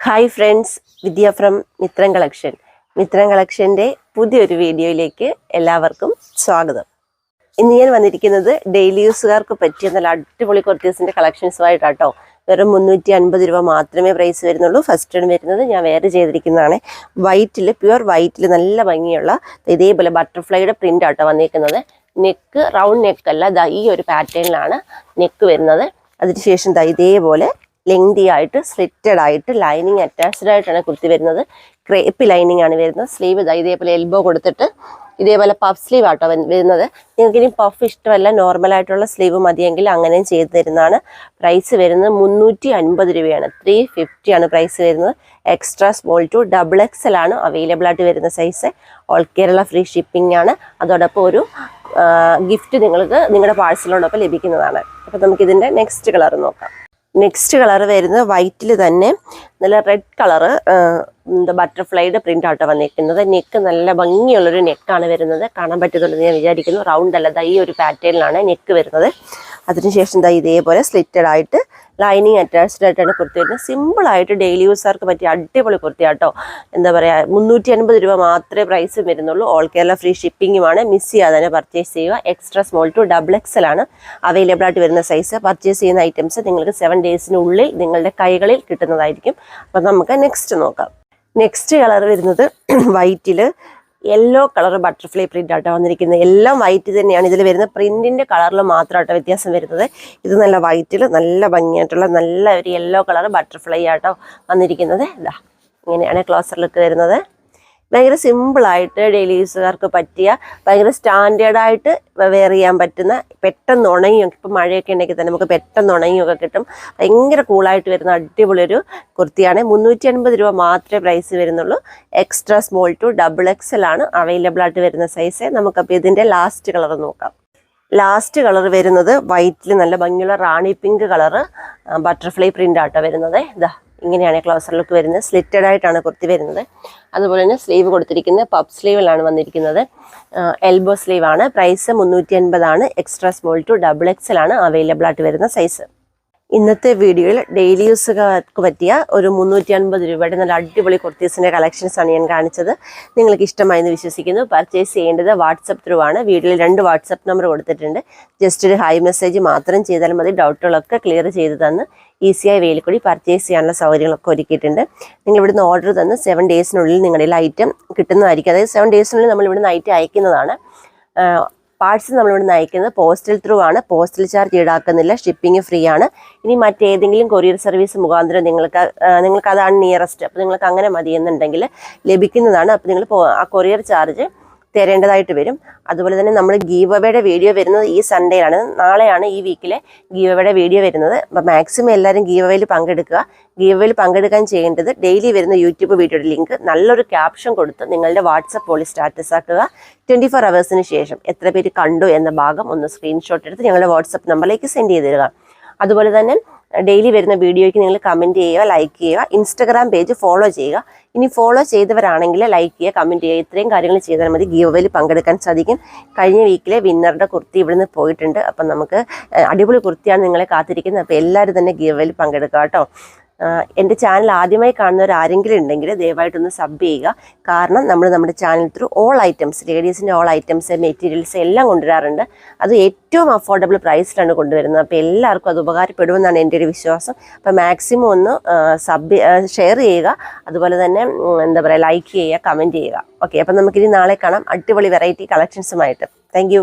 Hi friends Vidya from Mithram collection Mithram കളക്ഷന്റെ പുതിയൊരു വീഡിയോയിലേക്ക് എല്ലാവർക്കും സ്വാഗതം. ഇന്ന് ഞാൻ വന്നിരിക്കുന്നത് ഡെയിലി യൂസുകാർക്ക് പറ്റിയ നല്ല അടിപൊളി കുർത്തീസിന്റെ കളക്ഷൻസുമായിട്ടാട്ടോ വെറും മുന്നൂറ്റി അൻപത് രൂപ മാത്രമേ പ്രൈസ് വരുന്നുള്ളൂ. ഫസ്റ്റ് വരുന്നത്. ഞാൻ വേറെ ചെയ്തിരിക്കുന്നതാണ്. വൈറ്റിൽ പ്യുവർ വൈറ്റിൽ നല്ല ഭംഗിയുള്ള ഇതേപോലെ ബട്ടർഫ്ലൈയുടെ പ്രിന്റ് ആട്ടോ വന്നിരിക്കുന്നത്. നെക്ക് റൗണ്ട് നെക്കല്ല ഈ ഒരു പാറ്റേണിലാണ് നെക്ക് വരുന്നത്. അതിനുശേഷം ഇതേപോലെ ലെങ്തി ആയിട്ട് സ്ലിറ്റഡ് ആയിട്ട് ലൈനിങ് അറ്റാച്ച്ഡ് ആയിട്ടാണ് കുർത്തി വരുന്നത്. ക്രേപ്പ് ലൈനിങ് ആണ് വരുന്നത്. സ്ലീവ് ഇതാ ഇതേപോലെ എൽബോ കൊടുത്തിട്ട് ഇതേപോലെ പഫ് സ്ലീവ് ആട്ടോ വരുന്നത്. നിങ്ങൾക്ക് ഇനി പഫ് ഇഷ്ടമല്ല നോർമൽ ആയിട്ടുള്ള സ്ലീവ് മതിയെങ്കിൽ അങ്ങനെയും ചെയ്തു തരുന്നതാണ്. പ്രൈസ് വരുന്നത് മുന്നൂറ്റി അൻപത് രൂപയാണ്. ത്രീ ഫിഫ്റ്റി ആണ് പ്രൈസ് വരുന്നത്. Extra small to double XL ആണ് അവൈലബിൾ ആയിട്ട് വരുന്ന size all Kerala free shipping ആണ്. അതോടൊപ്പം ഒരു ഗിഫ്റ്റ് നിങ്ങൾക്ക് നിങ്ങളുടെ പാഴ്സലോടൊപ്പം ലഭിക്കുന്നതാണ്. അപ്പം നമുക്കിതിന്റെ നെക്സ്റ്റ് കളർ നോക്കാം. നെക്സ്റ്റ് കളർ വരുന്നത് വൈറ്റിൽ തന്നെ നല്ല റെഡ് കളറ് എന്താ ബട്ടർഫ്ലൈയുടെ പ്രിന്റ് ആട്ടോ വന്നിരിക്കുന്നത്. നെക്ക് നല്ല ഭംഗിയുള്ളൊരു നെക്കാണ് വരുന്നത്. കാണാൻ പറ്റത്തുള്ളത് ഞാൻ വിചാരിക്കുന്നു. റൗണ്ട് അല്ല ഈ ഒരു പാറ്റേണിലാണ് നെക്ക് വരുന്നത്. അതിനുശേഷം ദാ ഇതേപോലെ സ്ലിറ്റഡ് ആയിട്ട് ലൈനിങ് അറ്റാച്ച്ഡ് ആയിട്ടാണ് കുർത്തി വരുന്നത്. സിമ്പിളായിട്ട് ഡെയിലി യൂസർക്ക് പറ്റിയ അടിപൊളി കുർത്തി ആട്ടോ എന്താ പറയുക മുന്നൂറ്റി അൻപത് രൂപ മാത്രമേ പ്രൈസ് വരുന്നുള്ളൂ. ഓൾ കേരള ഫ്രീ ഷിപ്പിങ്ങുമാണ് മിസ് ചെയ്യാതെ തന്നെ പർച്ചേസ് ചെയ്യുക. Extra small to double XL ആണ് അവൈലബിൾ ആയിട്ട് വരുന്ന സൈസ് പർച്ചേസ് ചെയ്യുന്ന ഐറ്റംസ് നിങ്ങൾക്ക് സെവൻ ഡേയ്സിനുള്ളിൽ നിങ്ങളുടെ കൈകളിൽ കിട്ടുന്നതായിരിക്കും. അപ്പം നമുക്ക് നെക്സ്റ്റ് നോക്കാം. നെക്സ്റ്റ് കളർ വരുന്നത് വൈറ്റിൽ യെല്ലോ കളർ ബട്ടർഫ്ലൈ പ്രിന്റ് ആട്ടോ വന്നിരിക്കുന്നത് എല്ലാം വൈറ്റ് തന്നെയാണ്. ഇതിൽ വരുന്നത് പ്രിന്റിന്റെ കളറിൽ മാത്രമാട്ടോ വ്യത്യാസം വരുന്നത്. ഇത് നല്ല വൈറ്റിൽ നല്ല ഭംഗിയായിട്ടുള്ള നല്ല ഒരു യെല്ലോ കളർ ബട്ടർഫ്ലൈ ആട്ടോ വന്നിരിക്കുന്നത്. ഇതാ ഇങ്ങനെയാണ് ക്ലോസർ ലുക്ക് വരുന്നത്. ഭയങ്കര സിമ്പിളായിട്ട് ഡെയിലി യൂസുകാർക്ക് പറ്റിയ ഭയങ്കര സ്റ്റാൻഡേർഡായിട്ട് വെയർ ചെയ്യാൻ പറ്റുന്ന പെട്ടെന്ന് ഉണങ്ങിയൊക്കെ ഇപ്പം മഴയൊക്കെ ഉണ്ടെങ്കിൽ തന്നെ നമുക്ക് പെട്ടെന്ന് ഉണങ്ങിയൊക്കെ കിട്ടും. ഭയങ്കര കൂളായിട്ട് വരുന്ന അടിപൊളിയൊരു കുർത്തിയാണ്. മുന്നൂറ്റി അൻപത് രൂപ മാത്രമേ പ്രൈസ് വരുന്നുള്ളൂ. Extra small to double XL ആണ് അവൈലബിൾ ആയിട്ട് വരുന്ന സൈസ് നമുക്കപ്പോൾ ഇതിന്റെ ലാസ്റ്റ് കളർ നോക്കാം. ലാസ്റ്റ് കളർ വരുന്നത് വൈറ്റിൽ നല്ല ഭംഗിയുള്ള rani pink colour butterfly print ആട്ടോ വരുന്നത്. ഇതാ ഇങ്ങനെയാണ് ക്ലോസർ ലുക്ക് വരുന്നത്. സ്ലിറ്റഡ് ആയിട്ടാണ് കുർത്തി വരുന്നത്. അതുപോലെ തന്നെ സ്ലീവ് കൊടുത്തിരിക്കുന്നത് പപ്പ് സ്ലീവിലാണ് വന്നിരിക്കുന്നത്. എൽബോ സ്ലീവാണ് പ്രൈസ് മുന്നൂറ്റി അൻപതാണ് extra small to double XL ആണ് അവൈലബിൾ ആയിട്ട് വരുന്ന സൈസ് ഇന്നത്തെ വീഡിയോയിൽ ഡെയിലി യൂസുകാർക്ക് പറ്റിയ ഒരു മുന്നൂറ്റി അൻപത് രൂപയുടെ നല്ല അടിപൊളി കുർത്തീസിന്റെ കളക്ഷൻസാണ് ഞാൻ കാണിച്ചത്. നിങ്ങൾക്ക് ഇഷ്ടമായി എന്ന് വിശ്വസിക്കുന്നു. പർച്ചേസ് ചെയ്യേണ്ടത് വാട്സപ്പ് ത്രൂ ആണ്. വീഡിയോയിൽ രണ്ട് വാട്സപ്പ് നമ്പർ കൊടുത്തിട്ടുണ്ട്. ജസ്റ്റ് ഒരു ഹൈ മെസ്സേജ് മാത്രം ചെയ്താൽ മതി. ഡൗട്ടുകളൊക്കെ ക്ലിയർ ചെയ്ത് തന്ന് ഈസിയായി വെയിൽ കൂടി പർച്ചേസ് ചെയ്യാനുള്ള സൗകര്യങ്ങളൊക്കെ ഒരുക്കിയിട്ടുണ്ട്. നിങ്ങൾ ഇവിടുന്ന് ഓർഡർ തന്ന് സെവൻ ഡേയ്സിനുള്ളിൽ നിങ്ങളുടെ ഐറ്റം കിട്ടുന്നതായിരിക്കും. അതായത് സെവൻ ഡേയ്സിനുള്ളിൽ നമ്മൾ ഇവിടുന്ന് ഐറ്റം അയക്കുന്നതാണ്. പാർട്സ് നമ്മളിവിടെ നയിക്കുന്നത് പോസ്റ്റൽ ത്രൂ ആണ്. പോസ്റ്റൽ ചാർജ് ഈടാക്കുന്നില്ല. ഷിപ്പിംഗ് ഫ്രീ ആണ്. ഇനി മറ്റേതെങ്കിലും കൊറിയർ സർവീസ് മുഖാന്തരം നിങ്ങൾക്ക് നിങ്ങൾക്ക് അതാണ് നിയറസ്റ്റ് അപ്പോൾ നിങ്ങൾക്ക് അങ്ങനെ മതി എന്നുണ്ടെങ്കിൽ ലഭിക്കുന്നതാണ്. അപ്പോൾ നിങ്ങൾ ആ കൊറിയർ ചാർജ് തരേണ്ടതായിട്ട് വരും. അതുപോലെ തന്നെ നമ്മൾ ഗീവ് വീഡിയോ വരുന്നത് ഈ സൺഡേയിലാണ് നാളെയാണ് ഈ വീക്കിലെ ഗീവ് വീഡിയോ വരുന്നത്. അപ്പം മാക്സിമം എല്ലാവരും ഗീവ് പങ്കെടുക്കുക. ഗീവ് പങ്കെടുക്കാൻ ചെയ്യേണ്ടത് ഡെയിലി വരുന്ന യൂട്യൂബ് വീഡിയോയുടെ ലിങ്ക് നല്ലൊരു ക്യാപ്ഷൻ കൊടുത്ത് നിങ്ങളുടെ വാട്സപ്പ് പോളി സ്റ്റാറ്റസ് ആക്കുക. ട്വന്റി ഫോർ അവേഴ്സിന് ശേഷം എത്ര പേര് കണ്ടു എന്ന ഭാഗം ഒന്ന് സ്ക്രീൻഷോട്ട് എടുത്ത് ഞങ്ങളുടെ വാട്സപ്പ് നമ്പറിലേക്ക് സെൻഡ് ചെയ്ത് തരിക. അതുപോലെ തന്നെ ഡെയിലി വരുന്ന വീഡിയോയ്ക്ക് നിങ്ങൾ കമന്റ് ചെയ്യുക ലൈക്ക് ചെയ്യുക ഇൻസ്റ്റഗ്രാം പേജ് ഫോളോ ചെയ്യുക. ഇനി ഫോളോ ചെയ്തവരാണെങ്കിൽ ലൈക്ക് ചെയ്യുക കമന്റ് ചെയ്യുക. ഇത്രയും കാര്യങ്ങൾ ചെയ്താൽ മതി. ഗീവയിൽ പങ്കെടുക്കാൻ സാധിക്കും. കഴിഞ്ഞ വീക്കിലെ വിന്നറുടെ കുർത്തി ഇവിടുന്ന് പോയിട്ടുണ്ട്. അപ്പം നമുക്ക് അടിപൊളി കുർത്തിയാണ് നിങ്ങളെ കാത്തിരിക്കുന്നത്. അപ്പോൾ എല്ലാവരും തന്നെ ഗീവയിൽ പങ്കെടുക്കുക കേട്ടോ. എന്റെ ചാനൽ ആദ്യമായി കാണുന്നവർ ആരെങ്കിലും ഉണ്ടെങ്കിൽ ദയവായിട്ടൊന്ന് സബ് ചെയ്യുക. കാരണം നമ്മൾ നമ്മുടെ ചാനൽ ത്രൂ ഓൾ ഐറ്റംസ് ലേഡീസിന്റെ ഓൾ ഐറ്റംസ് മെറ്റീരിയൽസ് എല്ലാം കൊണ്ടുവരാറുണ്ട്. അത് ഏറ്റവും അഫോർഡബിൾ പ്രൈസിലാണ് കൊണ്ടുവരുന്നത്. അപ്പോൾ എല്ലാവർക്കും അത് ഉപകാരപ്പെടുമെന്നാണ് എന്റെ ഒരു വിശ്വാസം. അപ്പോൾ മാക്സിമം ഒന്ന് സബ് ഷെയർ ചെയ്യുക. അതുപോലെ തന്നെ എന്താ പറയുക ലൈക്ക് ചെയ്യുക കമന്റ് ചെയ്യുക. ഓക്കെ അപ്പം നമുക്കിനി നാളെ കാണാം. അടിപൊളി വെറൈറ്റി കളക്ഷൻസുമായിട്ട് താങ്ക്